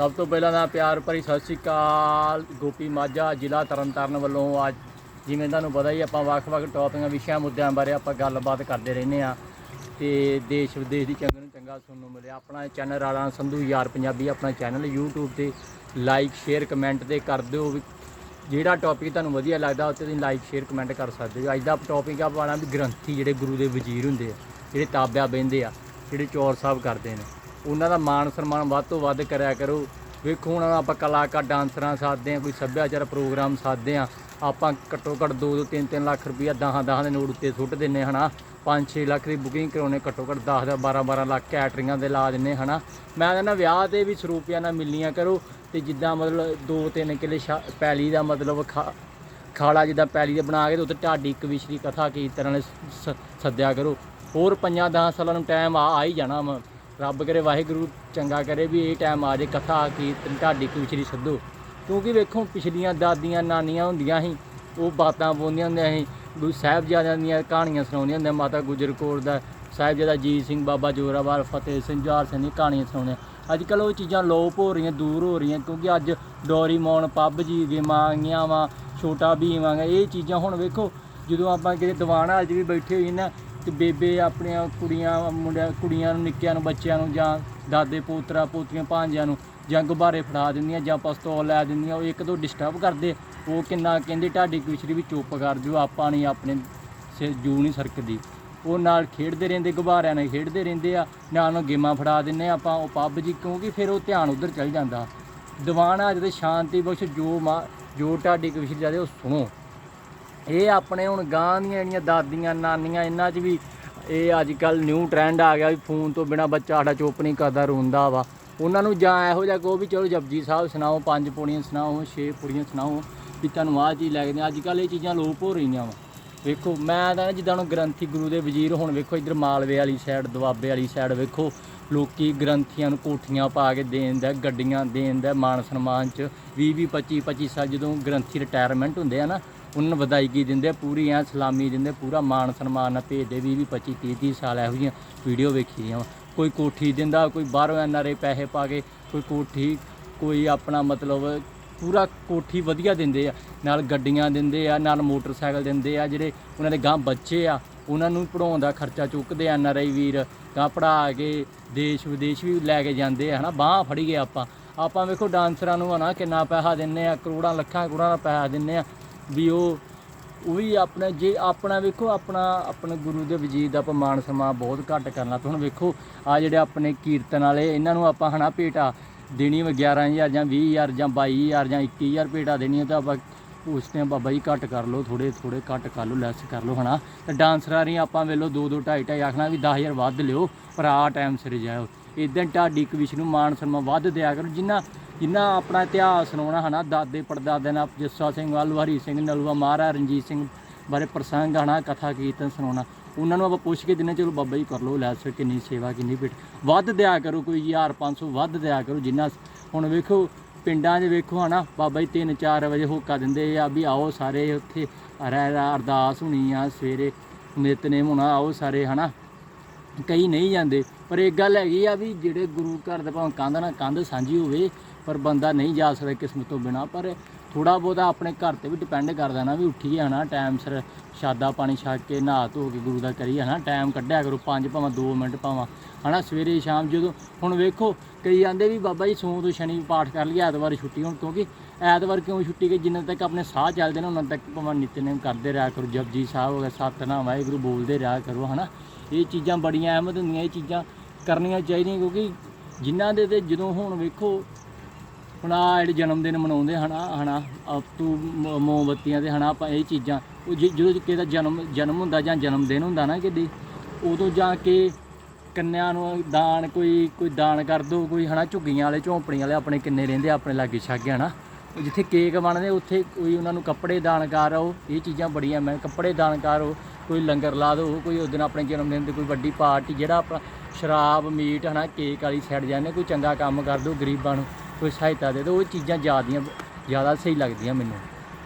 ਸਭ ਤੋਂ ਪਹਿਲਾਂ ਤਾਂ ਪਿਆਰ ਭਰੀ ਸਤਿ ਸ਼੍ਰੀ ਅਕਾਲ, ਗੋਪੀ ਮਾਝਾ, ਜ਼ਿਲ੍ਹਾ ਤਰਨਤਾਰਨ ਵੱਲੋਂ ਅੱਜ ਜਿਵੇਂ ਤੁਹਾਨੂੰ ਪਤਾ ਹੀ ਆਪਾਂ ਵੱਖ-ਵੱਖ ਟੌਪਿਕਾਂ ਵਿਸ਼ਿਆਂ, ਮੁੱਦਿਆਂ ਬਾਰੇ ਆਪਾਂ ਗੱਲਬਾਤ ਕਰਦੇ ਰਹਿੰਦੇ ਆ ਤੇ ਦੇਸ਼ ਵਿਦੇਸ਼ ਦੀ ਚੰਗੇ ਨੂੰ ਚੰਗਾ ਸੁਣਨ ਨੂੰ ਮਿਲਿਆ। ਆਪਣਾ ਚੈਨਲ ਰਾਣਾ ਸੰਧੂ ਯਾਰ ਪੰਜਾਬੀ, ਆਪਣਾ ਚੈਨਲ YouTube ਤੇ ਲਾਈਕ ਸ਼ੇਅਰ ਕਮੈਂਟ ਤੇ ਕਰ ਦਿਓ ਵੀ ਜਿਹੜਾ ਟੌਪਿਕ ਤੁਹਾਨੂੰ ਵਧੀਆ ਲੱਗਦਾ ਉੱਤੇ ਤੁਸੀਂ ਲਾਈਕ ਸ਼ੇਅਰ ਕਮੈਂਟ ਕਰ ਸਕਦੇ ਹੋ। ਅੱਜ ਦਾ ਟੌਪਿਕ ਆ ਪਾਣਾ ਵੀ ਗ੍ਰੰਥੀ ਜਿਹੜੇ ਗੁਰੂ ਦੇ ਵਜ਼ੀਰ ਹੁੰਦੇ ਆ, ਜਿਹੜੇ ਤਾਬਿਆ ਬਹਿੰਦੇ ਆ, ਜਿਹੜੇ ਚੋਰ ਸਾਹਿਬ ਕਰਦੇ ਨੇ। ਉਹਨਾਂ ਦਾ ਮਾਣ ਸਨਮਾਨ ਵੱਧ ਤੋਂ ਵੱਧ ਕਰਿਆ ਕਰੋ। ਵੇਖੋ ਹੁਣ ਆਪਾਂ ਕਲਾਕਾਰ, ਡਾਂਸਰਾਂ ਸਾਧਦੇ ਆ ਕੋਈ ਸੱਭਿਆਚਾਰ ਪ੍ਰੋਗਰਾਮ ਸਾਧਦੇ ਆ ਆਪਾਂ ਘੱਟੋ ਘੱਟ 2 2 3 3 ਲੱਖ ਰੁਪਈਆ 10 10 ਦੇ ਨੋਟ ਉੱਤੇ ਸੁੱਟ ਦਿੰਨੇ ਹਨਾ? 5 6 ਲੱਖ ਦੀ ਬੁਕਿੰਗ ਕਰਾਉਣੇ, ਘੱਟੋ ਘੱਟ 10 ਦਾ 12 12 ਲੱਖ ਕੈਟਰਿੰਗਾਂ ਦੇ ਲਾ ਦਿੰਨੇ ਹਨਾ? ਮੈਂ ਕਹਿੰਦਾ ਵਿਆਹ ਤੇ ਵੀ ਸਰੂਪਿਆਂ ਨਾਲ ਮਿਲਣੀਆਂ ਕਰੋ ਤੇ ਜਿੱਦਾਂ ਮਤਲਬ 2 3 ਕਿਲੇ ਪੈਲੀ ਦਾ ਮਤਲਬ ਖਾ- ਖਾਲਾ ਜਿੱਦਾਂ ਪੈਲੀ ਦੇ ਬਣਾ ਕੇ ਤੇ ਉੱਤੇ ਢਾਡੀ ਇੱਕ ਵਿਸ਼ਰੀ ਕਥਾ ਕੀਰਤਨ ਵਾਲੇ ਸ- ਸੱਦਿਆ ਕਰੋ। ਹੋਰ ਪੰਜਾਂ 10 ਸਾਲਾਂ ਨੂੰ ਟਾਈਮ ਆ ਆ ਹੀ ਜਾਣਾ ਵਾ। ਰੱਬ ਕਰੇ, ਵਾਹਿਗੁਰੂ ਚੰਗਾ ਕਰੇ ਵੀ ਇਹ ਟਾਈਮ ਆ ਜੇ ਕਥਾ ਕੀਰਤਨ ਢਾਡੀ ਕਵਿਸ਼ਰੀ ਸੱਦੋ ਕਿਉਂਕਿ ਵੇਖੋ, ਪਿਛਲੀਆਂ ਦਾਦੀਆਂ ਨਾਨੀਆਂ ਹੁੰਦੀਆਂ ਸੀ, ਉਹ ਬਾਤਾਂ ਬੋਲਦੀਆਂ ਹੁੰਦੀਆਂ ਸੀ, ਗੁਰੂ ਸਾਹਿਬਜ਼ਾਦਿਆਂ ਦੀਆਂ ਕਹਾਣੀਆਂ ਸੁਣਾਉਂਦੀਆਂ ਹੁੰਦੀਆਂ, ਮਾਤਾ ਗੁਜਰ ਕੌਰ ਦਾ, ਸਾਹਿਬਜ਼ਾਦਾ ਜੀਤ ਸਿੰਘ, ਬਾਬਾ ਜੋਰਾਵਰ, ਫਤਿਹ ਸਿੰਘ ਜਵਾਹਰ ਸਿੰਘ ਦੀਆਂ ਕਹਾਣੀਆਂ ਸੁਣਾਉਂਦੇ ਅੱਜ ਕੱਲ੍ਹ ਉਹ ਚੀਜ਼ਾਂ ਲੋਪ ਹੋ ਰਹੀਆਂ, ਦੂਰ ਹੋ ਰਹੀਆਂ, ਕਿਉਂਕਿ ਅੱਜ ਡੋਰੀਮੋਨ ਪੱਬ ਜੀ ਗੇਮਾਂ ਆਈਆਂ ਵਾ, ਛੋਟਾ ਭੀਮ ਆ ਇਹ ਚੀਜ਼ਾਂ ਹੁਣ ਵੇਖੋ, ਜਦੋਂ ਆਪਾਂ ਕਿਤੇ ਦੀਵਾਨ ਅੱਜ ਵੀ ਬੈਠੇ ਹੋਈ ਨਾ ਤੇ ਬੇਬੇ ਆਪਣੀਆਂ ਕੁੜੀਆਂ, ਮੁੰਡਿਆਂ, ਕੁੜੀਆਂ ਨੂੰ, ਨਿੱਕਿਆਂ ਨੂੰ, ਬੱਚਿਆਂ ਨੂੰ ਜਾਂ ਦਾਦੇ, ਪੋਤਰਾ, ਪੋਤਰੀਆਂ ਭਾਂਜਿਆਂ ਨੂੰ ਜਾਂ ਗੁਬਾਰੇ ਫੜਾ ਦਿੰਦੀਆਂ ਜਾਂ ਪਸਤੌਲ ਲੈ ਦਿੰਦੀਆਂ ਉਹ ਇੱਕ ਦੋ ਡਿਸਟਰਬ ਕਰਦੇ ਉਹ ਕਿੰਨਾ ਕਹਿੰਦੇ ਢਾਡੀ ਕੁਛਰੀ ਵੀ ਚੁੱਪ ਕਰ ਜੋ ਆਪਾਂ ਨਹੀਂ ਆਪਣੇ ਸਿਰ ਜੂ ਨਹੀਂ ਸਰਕਦੀ। ਉਹ ਨਾਲ ਖੇਡਦੇ ਰਹਿੰਦੇ, ਗੁਬਾਰਿਆਂ ਨਾਲ ਖੇਡਦੇ ਰਹਿੰਦੇ ਆ, ਨਾਲ ਨੂੰ ਗੇਮਾਂ ਫੜਾ ਦਿੰਨੇ ਆ ਆਪਾਂ, ਉਹ ਪੱਬ ਜੀ ਕਿਉਂਕਿ ਫਿਰ ਉਹ ਧਿਆਨ ਉਧਰ ਚਲ ਜਾਂਦਾ। ਦੀਵਾਨ ਆ, ਜਦੋਂ ਸ਼ਾਂਤੀ ਬਖਸ਼, ਜੋ ਮਾ, ਜੋ ਢਾਡੀ ਕੁਛਰੀ ਜਾਦੇ ਉਹ ਸੁਣੋ। ਇਹ ਆਪਣੇ ਹੁਣ ਗਾਂ ਦੀਆਂ ਜਿਹੜੀਆਂ ਦਾਦੀਆਂ, ਨਾਨੀਆਂ, ਇਹਨਾਂ 'ਚ ਵੀ ਇਹ ਅੱਜ ਕੱਲ ਨਿਊ ਟ੍ਰੈਂਡ ਆ ਗਿਆ ਵੀ ਫੋਨ ਤੋਂ ਬਿਨਾ ਬੱਚਾ ਸਾਡਾ ਚੁੱਪ ਨਹੀਂ ਕਰਦਾ, ਰੋਂਦਾ ਵਾ। ਉਹਨਾਂ ਨੂੰ ਜਾਂ ਇਹੋ ਜਿਹਾ ਕਹੋ ਵੀ ਚਲੋ ਜਪਜੀ ਸਾਹਿਬ ਸੁਣਾਓ, ਪੰਜ ਪੌੜੀਆਂ ਸੁਣਾਓ, ਛੇ ਪੌੜੀਆਂ ਸੁਣਾਓ, ਵੀ ਤੁਹਾਨੂੰ ਆਹ ਚੀਜ਼ ਲੱਗਦੀ ਅੱਜ ਕੱਲ ਇਹ ਚੀਜ਼ਾਂ ਲੋਪ ਹੋ ਰਹੀਆਂ ਵਾ। ਵੇਖੋ, ਮੈਂ ਤਾਂ ਜਿੱਦਾਂ ਹੁਣ ਗ੍ਰੰਥੀ ਗੁਰੂ ਦੇ ਵਜ਼ੀਰ ਹੁਣ ਵੇਖੋ ਇੱਧਰ ਮਾਲਵੇ ਵਾਲੀ ਸਾਈਡ ਦੁਆਬੇ ਵਾਲੀ ਸਾਈਡ ਵੇਖੋ, ਲੋਕੀ ਗ੍ਰੰਥੀਆਂ ਨੂੰ ਕੋਠੀਆਂ ਪਾ ਕੇ ਦੇਣ ਦਾ, ਗੱਡੀਆਂ ਦੇਣ ਦਾ ਮਾਨ ਸਨਮਾਨ ਚ 20 20 25 25 ਸਾਲ ਜਦੋਂ ਗ੍ਰੰਥੀ ਰਿਟਾਇਰਮੈਂਟ ਹੁੰਦੇ ਆ ਨਾ ਉਹਨਾਂ ਨੂੰ ਵਧਾਈਗੀ ਦਿੰਦੇ ਪੂਰੀ ਐ ਸਲਾਮੀ ਦਿੰਦੇ ਪੂਰਾ ਮਾਣ ਸਨਮਾਨ ਨਾਲ ਭੇਜਦੇ 20 20 25 30 30 ਸਾਲ ਇਹੋ ਜਿਹੀਆਂ ਵੀਡੀਓ ਵੇਖੀ ਦੀਆਂ ਕੋਈ ਕੋਠੀ ਦਿੰਦਾ, ਕੋਈ ਬਾਹਰੋਂ ਐਨਆਰਏ ਪੈਸੇ ਪਾ ਕੇ ਕੋਈ ਕੋਠੀ, ਕੋਈ ਆਪਣਾ ਮਤਲਬ ਪੂਰਾ ਕੋਠੀ ਵਧੀਆ ਦਿੰਦੇ ਆ। ਨਾਲ ਗੱਡੀਆਂ ਦਿੰਦੇ ਆ, ਨਾਲ ਮੋਟਰਸਾਈਕਲ ਦਿੰਦੇ ਆ, ਜਿਹੜੇ ਉਹਨਾਂ ਦੇ ਗਾਂ ਬੱਚੇ ਆ, ਉਹਨਾਂ ਨੂੰ ਪੜਾਉਣ ਦਾ ਖਰਚਾ ਚੁੱਕਦੇ ਆ ਐਨਆਰਆਈ ਵੀਰ। ਗਾਂ ਪੜਾ ਕੇ ਦੇਸ਼ ਵਿਦੇਸ਼ ਵੀ ਲੈ ਕੇ ਜਾਂਦੇ ਆ, ਹਨਾ? ਬਾਹ ਫੜੀ ਗਏ ਆਪਾਂ। ਆਪਾਂ ਵੇਖੋ ਡਾਂਸਰਾਂ ਨੂੰ ਹਨਾ, ਕਿੰਨਾ ਪੈਸਾ ਦਿੰਨੇ ਆ, ਕਰੋੜਾਂ, ਲੱਖਾਂ, ਕਰੋੜਾਂ ਦਾ ਪੈਸਾ ਦਿੰਨੇ ਆ। ਵੀ ਉਹ ਉਹ ਵੀ ਆਪਣਾ, ਜੇ ਆਪਣਾ ਵੇਖੋ, ਆਪਣਾ, ਆਪਣੇ ਗੁਰੂ ਦੇ ਵਜੀਦ ਦਾ ਆਪਾਂ ਮਾਣ ਸਨਮਾਨ ਬਹੁਤ ਘੱਟ ਕਰਨਾ। ਤੇ ਹੁਣ ਵੇਖੋ ਆ ਜਿਹੜੇ ਆਪਣੇ ਕੀਰਤਨ ਵਾਲੇ, ਇਹਨਾਂ ਨੂੰ ਆਪਾਂ ਹਨਾ ਭੇਟਾ ਦੇਣੀ ਵਾ 11000 ਜਾਂ 20000 ਜਾਂ 22000 ਜਾਂ 21000 ਭੇਟਾ ਦੇਣੀ ਆ ਤਾਂ ਆਪਾਂ ਉਸ ਟਾਈਮ ਬਾਬਾ ਜੀ ਘੱਟ ਕਰ ਲਓ ਥੋੜੇ ਥੋੜੇ ਘੱਟ ਕਰ ਲਓ ਲੈਸ ਕਰ ਲਓ ਹਨਾ। ਤੇ ਡਾਂਸਰਾਂ ਰਹੀ ਆਪਾਂ ਵੇਲੋ 2 2 2.5 2.5 ਆਖਣਾ ਵੀ 10000 ਵੱਧ ਲਿਓ, ਪਰ ਆ ਟਾਈਮ ਸਿਰ ਜਾਓ ਇਦਾਂ ਢਾਡੀ ਕਵਿਸ਼ ਨੂੰ ਮਾਣ ਸਨਮਾਨ ਵੱਧ ਦਿਆ ਕਰੋ, ਜਿੰਨਾ ਜਿੰਨਾ ਆਪਣਾ ਇਤਿਹਾਸ ਸੁਣਾਉਣਾ ਹਨਾ ਦਾਦੇ ਪੜਦਾਦੇ ਨਾਲ ਜੱਸਾ ਸਿੰਘ ਵੱਲ ਹਰੀ ਸਿੰਘ, ਨਲੂਆ ਮਹਾਰਾਜ, ਰਣਜੀਤ ਸਿੰਘ ਬਾਰੇ ਪ੍ਰਸੰਗ ਹਨਾ ਕਥਾ ਕੀਰਤਨ ਸੁਣਾਉਣਾ। ਉਹਨਾਂ ਨੂੰ ਆਪਾਂ ਪੁੱਛ ਕੇ ਦਿਨੇ ਚਲੋ ਬਾਬਾ ਜੀ ਕਰ ਲਓ ਸਕ ਕਿੰਨੀ ਸੇਵਾ, ਕਿੰਨੀ ਭੇਟ। ਵੱਧ ਦਿਆ ਕਰੋ ਕੋਈ 1500 ਵੱਧ ਦਿਆ ਕਰੋ ਜਿੰਨਾ ਹੁਣ ਵੇਖੋ, ਪਿੰਡਾਂ 'ਚ ਵੇਖੋ ਹਨਾ ਬਾਬਾ ਜੀ 3-4 ਵਜੇ ਹੋਕਾ ਦਿੰਦੇ ਆ ਵੀ ਆਓ ਸਾਰੇ ਉੱਥੇ, ਰਹਿ ਰਹਿ, ਅਰਦਾਸ ਹੋਣੀ ਆ, ਸਵੇਰੇ ਨਿਤਨੇਮ ਹੋਣਾ, ਆਓ ਸਾਰੇ ਹਨਾ ਕਈ ਨਹੀਂ ਜਾਂਦੇ, ਪਰ ਇੱਕ ਗੱਲ ਹੈਗੀ ਆ ਵੀ ਜਿਹੜੇ ਗੁਰੂ ਘਰ ਦੇ ਭਾਵੇਂ ਕੰਧ ਨਾਲ ਕੰਧ ਸਾਂਝੀ ਹੋਵੇ ਪਰ ਬੰਦਾ ਨਹੀਂ ਜਾ ਸਕਦਾ ਕਿਸਮਤ ਤੋਂ ਬਿਨਾ, ਪਰ ਥੋੜਾ ਬਹੁਤਾ ਆਪਣੇ ਘਰ ਤੇ ਵੀ ਡਿਪੈਂਡ ਕਰਦਾ ਨਾ ਵੀ ਉੱਠੀਏ ਹਨਾ ਟਾਈਮ ਸਿਰ ਸ਼ਾਦਾ ਪਾਣੀ ਛੱਕ ਕੇ ਨਹਾ ਧੋ ਕੇ ਗੁਰੂ ਦਾ ਕਰੀਏ ਹਨਾ ਟਾਈਮ ਕੱਢਿਆ ਕਰੋ ਪੰਜ ਭਾਵੇਂ 2 ਮਿੰਟ ਭਾਵੇਂ, ਹਨਾ, ਸਵੇਰੇ ਸ਼ਾਮ ਜਦੋਂ, ਹੁਣ ਵੇਖੋ ਕਈ ਆਂਦੇ ਵੀ ਬਾਬਾ ਜੀ ਸੋਮ ਤੋਂ ਸ਼ਨੀ ਪਾਠ ਕਰ ਲਈਏ, ਐਤਵਾਰ ਛੁੱਟੀ ਹੁਣ, ਕਿਉਂਕਿ ਐਤਵਾਰ ਕਿਉਂ ਛੁੱਟੀ? ਕਿ ਜਿੰਨਾ ਤੱਕ ਆਪਣੇ ਸਾਹ ਚੱਲਦੇ ਨੇ, ਉਹਨਾਂ ਤੱਕ ਭਾਵੇਂ ਨਿਤਨੇਮ ਕਰਦੇ ਰਿਹਾ ਕਰੋ, ਜਪਜੀ ਸਾਹਿਬ ਹੋ ਗਿਆ, ਸਤਨਾਮ, ਵਾਹਿਗੁਰੂ ਬੋਲਦੇ ਰਿਹਾ ਕਰੋ, ਹਨਾ। ਇਹ ਚੀਜ਼ਾਂ ਬੜੀਆਂ ਅਹਿਮਦ ਹੁੰਦੀਆਂ, ਇਹ ਚੀਜ਼ਾਂ ਕਰਨੀਆਂ ਚਾਹੀਦੀਆਂ, ਕਿਉਂਕਿ ਜਿਨ੍ਹਾਂ ਦੇ ਤੇ ਜਦੋਂ ਹੁਣ ਵੇਖੋ ਹੁਣ ਆ ਜਿਹੜੇ ਜਨਮ ਦਿਨ ਮਨਾਉਂਦੇ ਹਨਾ ਹਨਾ ਅਪ ਤੂੰ ਮ- ਮੋਮਬੱਤੀਆਂ ਤੇ ਹਨਾ ਆਪਾਂ ਇਹ ਚੀਜ਼ਾਂ, ਉਹ ਜਦੋਂ ਕਿਸੇ ਜਨਮ ਜਨਮ ਹੁੰਦਾ ਜਾਂ ਜਨਮ ਦਿਨ ਹੁੰਦਾ ਨਾ ਕਿਤੇ, ਉਦੋਂ ਜਾ ਕੇ ਕੰਨਿਆਂ ਨੂੰ ਦਾਨ ਕੋਈ ਕੋਈ ਦਾਨ ਕਰ ਦੋ, ਕੋਈ ਹਨਾ ਝੁੱਗੀਆਂ ਵਾਲੇ, ਝੌਂਪੜੀਆਂ ਵਾਲੇ ਆਪਣੇ ਕਿੰਨੇ ਰਹਿੰਦੇ ਆਪਣੇ ਲਾਗੇ ਛਾਗੇ ਹਨਾ ਉਹ ਜਿੱਥੇ ਕੇਕ ਬਣਦੇ, ਉੱਥੇ ਕੋਈ ਉਹਨਾਂ ਨੂੰ ਕੱਪੜੇ ਦਾਨ ਕਰ ਆਓ, ਇਹ ਚੀਜ਼ਾਂ ਬੜੀਆਂ ਮੈਂ, ਕੱਪੜੇ ਦਾਨ ਕਰੋ ਕੋਈ ਲੰਗਰ ਲਾ ਦਿਓ ਕੋਈ ਉਸ ਦਿਨ ਆਪਣੇ ਜਨਮ ਦਿਨ ਤੇ ਕੋਈ ਵੱਡੀ ਪਾਰਟੀ, ਜਿਹੜਾ ਆਪਣਾ ਸ਼ਰਾਬ, ਮੀਟ ਹਨਾ, ਕੇਕ ਵਾਲੀ ਸਾਈਡ ਜਾਂਦੇ, ਕੋਈ ਚੰਗਾ ਕੰਮ ਕਰ ਦਿਓ ਗਰੀਬਾਂ ਨੂੰ। ਕੋਈ ਸਹਾਇਤਾ ਦੇ ਦਿਓ, ਉਹ ਚੀਜ਼ਾਂ ਜ਼ਿਆਦੀਆਂ, ਜ਼ਿਆਦਾ ਸਹੀ ਲੱਗਦੀਆਂ ਮੈਨੂੰ।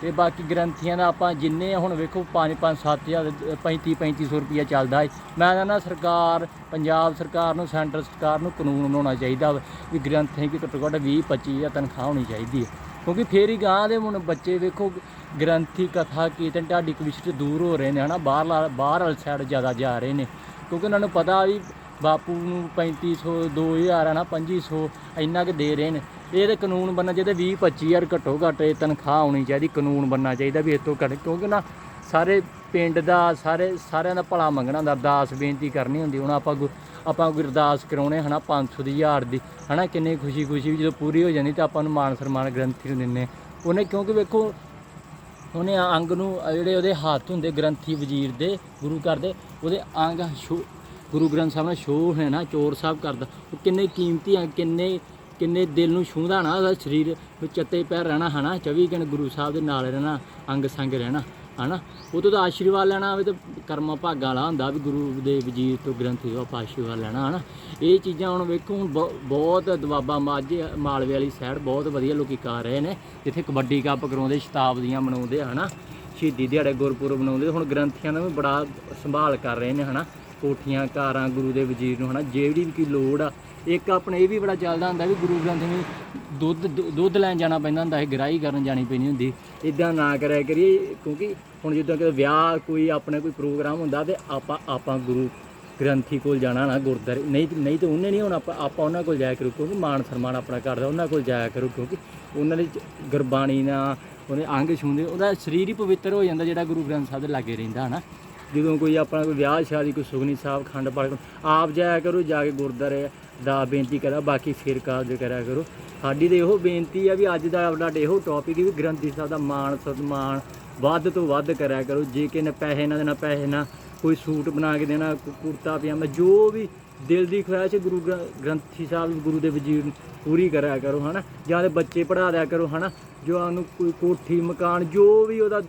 ਤੇ ਬਾਕੀ ਗ੍ਰੰਥੀਆਂ ਦਾ ਆਪਾਂ ਜਿੰਨੇ ਹੁਣ ਵੇਖੋ 5 5 7000 35 3500 ਰੁਪਇਆ ਚੱਲਦਾ ਹੈ। ਮੈਂ ਕਹਿੰਦਾ ਸਰਕਾਰ, ਪੰਜਾਬ ਸਰਕਾਰ ਨੂੰ, ਸੈਂਟਰ ਸਰਕਾਰ ਨੂੰ ਕਾਨੂੰਨ ਬਣਾਉਣਾ ਚਾਹੀਦਾ ਵਾ ਵੀ ਗ੍ਰੰਥੀਆਂ ਦੀ ਘੱਟੋ ਘੱਟ 20 25000 ਤਨਖਾਹ ਹੋਣੀ ਚਾਹੀਦੀ ਹੈ। ਕਿਉਂਕਿ ਫੇਰ ਹੀ ਗਾਂ ਦੇ ਹੁਣ ਬੱਚੇ ਵੇਖੋ, ਗ੍ਰੰਥੀ ਕਥਾ ਕੀਰਤਨ ਢਾਡੀ ਕਵਿਸ਼ ਤੋਂ ਦੂਰ ਹੋ ਰਹੇ ਨੇ, ਹਨਾ ਬਾਹਰ ਬਾਹਰ ਵਾਲੀ ਸਾਈਡ ਜ਼ਿਆਦਾ ਜਾ ਰਹੇ ਨੇ। ਕਿਉਂਕਿ ਉਹਨਾਂ ਨੂੰ ਪਤਾ ਵੀ ਬਾਪੂ ਨੂੰ 3500 2000 ਹੈ ਨਾ 2500 ਇੰਨਾ ਕਿ ਦੇ ਰਹੇ ਨੇ। ਇਹ ਤੇ ਕਾਨੂੰਨ ਬਣਨਾ ਚਾਹੀਦਾ 20 25000 ਘੱਟੋ ਘੱਟ ਇਹ ਤਨਖਾਹ ਹੋਣੀ ਚਾਹੀਦੀ, ਕਾਨੂੰਨ ਬਣਨਾ ਚਾਹੀਦਾ ਵੀ ਇਹ ਤੋਂ ਘੱਟ ਕਿਉਂਕਿ ਨਾ ਸਾਰੇ ਪਿੰਡ ਦਾ, ਸਾਰੇ, ਸਾਰਿਆਂ ਦਾ ਭਲਾ ਮੰਗਣਾ ਹੁੰਦਾ, ਅਰਦਾਸ ਬੇਨਤੀ ਕਰਨੀ ਹੁੰਦੀ, ਹੁਣ ਆਪਾਂ ਗੁ- ਆਪਾਂ ਕੋਈ ਅਰਦਾਸ ਕਰਾਉਣੇ, ਹਨਾ 500 ਦੀ ਹਜ਼ਾਰ ਦੀ, ਹਨਾ, ਕਿੰਨੀ ਖੁਸ਼ੀ ਖੁਸ਼ੀ ਵੀ ਜਦੋਂ ਪੂਰੀ ਹੋ ਜਾਂਦੀ ਤਾਂ ਆਪਾਂ ਨੂੰ ਮਾਨ ਸਨਮਾਨ ਗ੍ਰੰਥੀ ਨੂੰ ਦਿੰਨੇ ਉਹਨੇ, ਕਿਉਂਕਿ ਵੇਖੋ, ਉਹਨੇ ਅੰਗ ਨੂੰ, ਜਿਹੜੇ ਉਹਦੇ ਹੱਥ ਹੁੰਦੇ ਗ੍ਰੰਥੀ ਵਜ਼ੀਰ ਦੇ, ਗੁਰੂ ਘਰ ਦੇ, ਉਹਦੇ ਅੰਗ ਸ਼ੋ ਗੁਰੂ ਗ੍ਰੰਥ ਸਾਹਿਬ ਨਾਲ ਸ਼ੋਅ ਹੈ ਨਾ, ਚੋਰ ਸਾਹਿਬ ਕਰਦਾ। ਉਹ ਕਿੰਨੇ ਕੀਮਤੀ ਆ, ਕਿੰਨੇ ਕਿੰਨੇ ਦਿਲ ਨੂੰ ਛੂੰਹਦਾ ਨਾ ਉਹਦਾ ਸਰੀਰ, ਵੀ ਚੱਤੇ ਪੈਰ ਰਹਿਣਾ ਹਨਾ 24 ਘੰਟੇ ਗੁਰੂ ਸਾਹਿਬ ਦੇ ਨਾਲ ਰਹਿਣਾ, ਅੰਗ ਸੰਗ ਰਹਿਣਾ, ਹਨਾ। ਉਹ ਤੋਂ ਤਾਂ ਆਸ਼ੀਰਵਾਦ ਲੈਣਾ ਹੋਵੇ ਤਾਂ ਕਰਮਾ ਭਾਗਾਂ ਵਾਲਾ ਹੁੰਦਾ ਵੀ ਗੁਰੂ ਦੇ ਵਜ਼ੀਰ ਤੋਂ ਗ੍ਰੰਥੀ ਤੋਂ ਆਪਾਂ ਆਸ਼ੀਰਵਾਦ ਲੈਣਾ, ਹਨਾ। ਇਹ ਚੀਜ਼ਾਂ ਹੁਣ ਵੇਖੋ, ਹੁਣ ਬਹੁ- ਬਹੁਤ ਦਵਾਬਾ ਮਾਝੇ, ਮਾਲਵੇ ਵਾਲੀ ਸਾਈਡ ਬਹੁਤ ਵਧੀਆ ਲੋਕੀ ਕਰ ਰਹੇ ਨੇ, ਜਿੱਥੇ ਕਬੱਡੀ ਕੱਪ ਕਰਾਉਂਦੇ, ਸ਼ਤਾਬਦੀਆਂ ਮਨਾਉਂਦੇ ਆ ਹਨਾ। ਸ਼ਹੀਦੀ ਦਿਹਾੜੇ ਗੁਰਪੁਰਬ ਮਨਾਉਂਦੇ, ਹੁਣ ਗ੍ਰੰਥੀਆਂ ਦਾ ਵੀ ਬੜਾ ਸੰਭਾਲ ਕਰ ਰਹੇ ਨੇ, ਹਨਾ। ਕੋਠੀਆਂ, ਕਾਰਾਂ, ਗੁਰੂ ਦੇ ਵਜ਼ੀਰ ਨੂੰ ਹਨਾ, ਜਿਹੜੀ ਵੀ ਕੋਈ ਲੋੜ ਆ। ਇੱਕ ਆਪਣੇ ਇਹ ਵੀ ਬੜਾ ਚੱਲਦਾ ਹੁੰਦਾ ਵੀ ਗੁਰੂ ਗ੍ਰੰਥ ਨੂੰ ਦੁੱਧ ਦੁੱਧ ਲੈਣ ਜਾਣਾ ਪੈਂਦਾ ਹੁੰਦਾ ਹੈ ਗ੍ਰਾਹੀ ਕਰਨ ਜਾਣੀ ਪੈਂਦੀ ਹੁੰਦੀ। ਇਦਾਂ ਨਾ ਕਰਿਆ ਕਰੀਏ, ਕਿਉਂਕਿ ਹੁਣ ਜਿੱਦਾਂ ਕਿ ਵਿਆਹ ਕੋਈ, ਆਪਣੇ ਕੋਈ ਪ੍ਰੋਗਰਾਮ ਹੁੰਦਾ ਤੇ ਆਪਾਂ ਆਪਾਂ ਗੁਰੂ ਗ੍ਰੰਥੀ ਕੋਲ ਜਾਣਾ ਨਾ, ਗੁਰਦਾਰੇ, ਨਹੀਂ ਨਹੀਂ ਤੇ ਉਹਨੇ ਨਹੀਂ ਹੁਣ ਆਪਾਂ ਆਪਾਂ ਉਹਨਾਂ ਕੋਲ ਜਾਇਆ ਕਰੂ, ਕਿਉਂਕਿ ਮਾਨ ਸਨਮਾਨ ਆਪਣਾ ਕਰਦਾ, ਉਹਨਾਂ ਕੋਲ ਜਾਇਆ ਕਰੂ, ਕਿਉਂਕਿ ਉਹਨਾਂ ਦੀ ਗੁਰਬਾਣੀ ਨਾਲ, ਉਹਨੇ ਅੰਗ ਛੂੰਦੇ ਉਹਦਾ ਸਰੀਰ ਹੀ ਪਵਿੱਤਰ ਹੋ ਜਾਂਦਾ ਜਿਹੜਾ ਗੁਰੂ ਗ੍ਰੰਥ ਸਾਹਿਬ ਦੇ ਲਾਗੇ ਰਹਿੰਦਾ, ਹਨਾ। ਜਦੋਂ ਕੋਈ ਆਪਣਾ ਕੋਈ ਵਿਆਹ ਸ਼ਾਦੀ, ਕੋਈ ਸੁਖਨੀ ਸਾਹਿਬ, ਖੰਡ ਪਾਠ ਆਪ ਜਾਇਆ ਕਰੋ, ਜਾ ਕੇ ਗੁਰਦਾਰੇ ਦਾ ਬੇਨਤੀ ਕਰਾ ਬਾਕੀ ਫਿਰ ਕਾਜ ਕਰਿਆ ਕਰੋ। ਸਾਡੀ ਤੇ ਇਹੋ ਬੇਨਤੀ ਆ ਵੀ ਅੱਜ ਦਾ ਸਾਡਾ ਇਹੋ ਟੌਪਿਕ ਵੀ ਗ੍ਰੰਥੀ ਸਾਹਿਬ ਦਾ ਮਾਣ ਸਨਮਾਨ ਵੱਧ ਤੋਂ ਵੱਧ ਕਰਿਆ ਕਰੋ। ਜੇ ਕਿ ਨੇ ਪੈਸੇ ਨਾ ਦੇਣਾ, ਪੈਸੇ ਨਾ ਕੋਈ ਸੂਟ ਬਣਾ ਕੇ ਦੇਣਾ ਕੋਈ ਕੁੜਤਾ, ਪਜਾਮਾ, ਜੋ ਵੀ ਦਿਲ ਦੀ ਖੁਆਇਸ਼ ਗੁਰੂ ਗ੍ਰੰ- ਗ੍ਰੰਥੀ ਸਾਹਿਬ, ਗੁਰੂ ਦੇ ਵਜ਼ੀਰ ਪੂਰੀ ਕਰਿਆ ਕਰੋ, ਹਨਾ? ਜਾਂ ਤੇ ਬੱਚੇ ਪੜ੍ਹਾ ਦਿਆ ਕਰੋ, ਹਨਾ? ਜੋ ਉਹਨੂੰ ਕੋਈ ਕੋਠੀ, ਮਕਾਨ, ਜੋ ਵੀ ਉਹਦਾ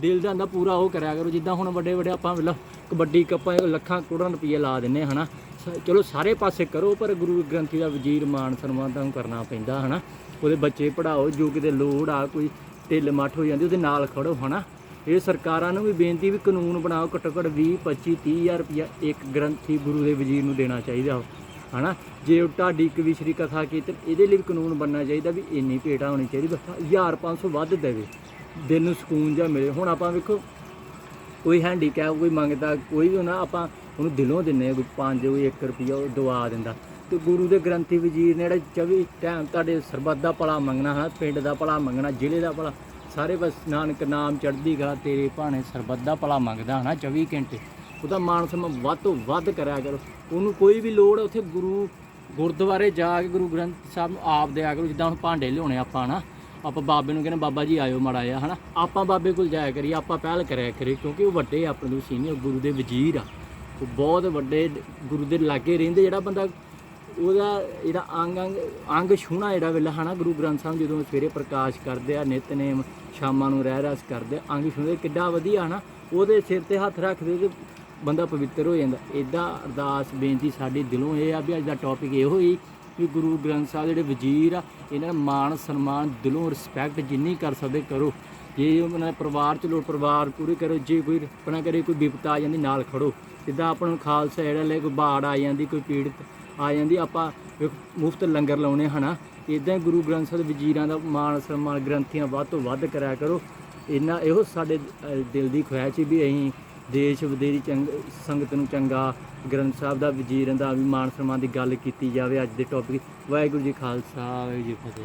ਦਿਲ ਦਾ ਹੁੰਦਾ ਪੂਰਾ ਉਹ ਕਰਿਆ ਕਰੋ ਜਿੱਦਾਂ ਹੁਣ ਵੱਡੇ ਵੱਡੇ ਆਪਾਂ ਮਤਲਬ ਕਬੱਡੀ ਕੱਪਾਂ ਲੱਖਾਂ ਕਰੋੜਾਂ ਰੁਪਏ ਲਾ ਦਿੰਨੇ ਹਨਾ? ਸ- ਚਲੋ ਸਾਰੇ ਪਾਸੇ ਕਰੋ ਪਰ ਗੁਰੂ ਗ੍ਰੰਥੀ ਦਾ ਵਜ਼ੀਰ ਮਾਨ ਸਨਮਾਨ ਤਾਂ ਕਰਨਾ ਪੈਂਦਾ ਹਨਾ? ਉਹਦੇ ਬੱਚੇ ਪੜਾਓ ਜੋ ਕਿਤੇ ਲੋੜ ਆ ਕੋਈ ਢਿੱਲ ਮੱਠ ਹੋ ਜਾਂਦੀ ਉਹਦੇ ਨਾਲ ਖੜੋ ਹਨਾ? ਇਹ ਸਰਕਾਰਾਂ ਨੂੰ ਵੀ ਬੇਨਤੀ ਵੀ ਕਾਨੂੰਨ ਬਣਾਓ ਘੱਟੋ ਘੱਟ 20 25 30000 ਰੁਪਇਆ ਇੱਕ ਗ੍ਰੰਥੀ ਗੁਰੂ ਦੇ ਵਜ਼ੀਰ ਨੂੰ ਦੇਣਾ ਚਾਹੀਦਾ ਵਾ, ਹਨਾ? ਜੇ ਉਹ ਢਾਡੀ ਕਵਿਸ਼ਰੀ ਕਥਾ ਕੀਰਤਨ ਇਹਦੇ ਲਈ ਵੀ ਕਾਨੂੰਨ ਬਣਨਾ ਚਾਹੀਦਾ ਵੀ ਇੰਨੀ ਭੇਟਾ ਹੋਣੀ ਚਾਹੀਦੀ ਬਸ 1500 ਵੱਧ ਦੇਵੇ। ਦਿਲ ਨੂੰ ਸਕੂਨ ਜਾਂ ਮਿਲੇ। ਹੁਣ ਆਪਾਂ ਵੇਖੋ ਕੋਈ ਹੈਂਡੀਕੈਪ ਕੋਈ ਮੰਗਦਾ ਕੋਈ ਵੀ ਨਾ ਆਪਾਂ ਉਹਨੂੰ ਦਿਲੋਂ ਦਿੰਨੇ ਆ, ਕੋਈ 5 ਕੋਈ 1 ਰੁਪਿਆ ਉਹ ਦਵਾ ਦਿੰਦਾ। ਤੇ ਗੁਰੂ ਦੇ ਗ੍ਰੰਥੀ ਵਜ਼ੀਰ ਨੇ ਜਿਹੜਾ 24 ਟਾਈਮ ਤੁਹਾਡੇ ਸਰਬੱਤ ਦਾ ਭਲਾ ਮੰਗਣਾ ਹੈ ਪਿੰਡ ਦਾ ਭਲਾ ਮੰਗਣਾ ਜ਼ਿਲ੍ਹੇ ਦਾ ਭਲਾ ਸਾਰੇ ਬਸ ਨਾਨਕ ਨਾਮ ਚੜ੍ਹਦੀ ਗਾ ਤੇਰੇ ਭਾਣੇ ਸਰਬੱਤ ਦਾ ਭਲਾ ਮੰਗਦਾ ਹਨਾ 24 ਘੰਟੇ। ਉਹਦਾ ਮਾਨ ਸਨਮਾਨ ਵੱਧ ਤੋਂ ਵੱਧ ਕਰਿਆ ਕਰੋ। ਉਹਨੂੰ ਕੋਈ ਵੀ ਲੋੜ ਉੱਥੇ ਗੁਰੂ ਗੁਰਦੁਆਰੇ ਜਾ ਕੇ ਗੁਰੂ ਗ੍ਰੰਥ ਸਾਹਿਬ ਨੂੰ ਆਪ ਦਿਆ ਕਰੋ ਜਿੱਦਾਂ ਹੁਣ ਭਾਂਡੇ ਲਿਆਉਣੇ ਆਪਾਂ ਨਾ ਆਪਾਂ ਬਾਬੇ ਨੂੰ ਕਹਿੰਦੇ ਬਾਬਾ ਜੀ ਆਇਓ ਮਾੜਾ ਜਿਹਾ, ਹਨਾ? ਆਪਾਂ ਬਾਬੇ ਕੋਲ ਜਾਇਆ ਕਰੀਏ, ਆਪਾਂ ਪਹਿਲ ਕਰਿਆ ਕਰੀਏ, ਕਿਉਂਕਿ ਉਹ ਵੱਡੇ ਆ ਆਪਣੇ ਤੋਂ ਸੀਨੀਅਰ ਗੁਰੂ ਦੇ ਵਜ਼ੀਰ ਆ। ਉਹ ਬਹੁਤ ਵੱਡੇ ਗੁਰੂ ਦੇ ਲਾਗੇ ਰਹਿੰਦੇ, ਜਿਹੜਾ ਬੰਦਾ ਉਹਦਾ ਜਿਹੜਾ ਅੰਗ ਅੰਗ ਅੰਗ ਛੂਣਾ ਜਿਹੜਾ ਵੇਲਾ, ਹਨਾ? ਗੁਰੂ ਗ੍ਰੰਥ ਸਾਹਿਬ ਜਦੋਂ ਸਵੇਰੇ ਪ੍ਰਕਾਸ਼ ਕਰਦੇ ਆ, ਨਿਤਨੇਮ ਸ਼ਾਮਾਂ ਨੂੰ ਰਹਿ ਰਸ ਕਰਦੇ ਅੰਗ ਛੂਹਦੇ, ਕਿੱਡਾ ਵਧੀਆ, ਹਨਾ? ਉਹਦੇ ਸਿਰ ਤੇ ਹੱਥ ਰੱਖਦੇ ਤੇ ਬੰਦਾ ਪਵਿੱਤਰ ਹੋ ਜਾਂਦਾ। ਇਦਾਂ ਅਰਦਾਸ, ਬੇਨਤੀ ਸਾਡੀ ਦਿਲੋਂ ਇਹ ਆ ਵੀ ਅੱਜ ਦਾ ਟੌਪਿਕ ਇਹੋ ਹੀ ਵੀ ਗੁਰੂ ਗ੍ਰੰਥ ਸਾਹਿਬ ਜਿਹੜੇ ਵਜ਼ੀਰ ਆ, ਇਹਨਾਂ ਦਾ ਮਾਣ, ਸਨਮਾਨ, ਦਿਲੋਂ ਰਿਸਪੈਕਟ ਜਿੰਨੀ ਕਰ ਸਕਦੇ ਕਰੋ। ਜੇ ਉਹਨਾਂ ਦੇ ਪਰਿਵਾਰ ਚ ਲੋੜ, ਪਰਿਵਾਰ ਪੂਰੇ ਕਰੋ। ਜੇ ਕੋਈ ਆਪਣਾ ਕਰੇ ਕੋਈ ਵਿਪਤਾ ਆ ਜਾਂਦੀ, ਨਾਲ ਖੜੋ। ਜਿੱਦਾਂ ਆਪਾਂ ਨੂੰ ਖਾਲਸਾ ਜਿਹੜਾ ਲੈ ਕੋਈ ਬਾੜ ਆ ਜਾਂਦੀ, ਕੋਈ ਪੀੜਤ ਆ ਜਾਂਦੀ, ਆਪਾਂ ਮੁਫਤ ਲੰਗਰ ਲਾਉਣੇ ਹਨਾ। ਇਦਾਂ ਗੁਰੂ ਗ੍ਰੰਥ ਸਾਹਿਬ ਦੇ ਵਜ਼ੀਰਾਂ ਦਾ ਮਾਣ, ਸਨਮਾਨ, ਗ੍ਰੰਥੀਆਂ ਵੱਧ ਤੋਂ ਵੱਧ ਕਰਿਆ ਕਰੋ। ਇਹਨਾਂ ਇਹੋ ਸਾਡੇ ਦਿਲ ਦੀ ਖੁਆਇਸ਼ ਸੀ ਵੀ ਅਸੀਂ ਦੇਸ਼ ਵਿਦੇਸ਼ ਚੰਗ ਸੰਗਤ ਨੂੰ ਚੰਗਾ ਗ੍ਰੰਥ ਸਾਹਿਬ ਦਾ, ਵਜ਼ੀਰਾਂ ਦਾ ਵੀ ਮਾਣ ਸਨਮਾਨ ਦੀ ਗੱਲ ਕੀਤੀ ਜਾਵੇ ਅੱਜ ਦੇ ਟੌਪਿਕ ਵਾਹਿਗੁਰੂ ਜੀ ਖਾਲਸਾ, ਵਾਹਿਗੁਰੂ ਜੀ ਫਤਿਹ।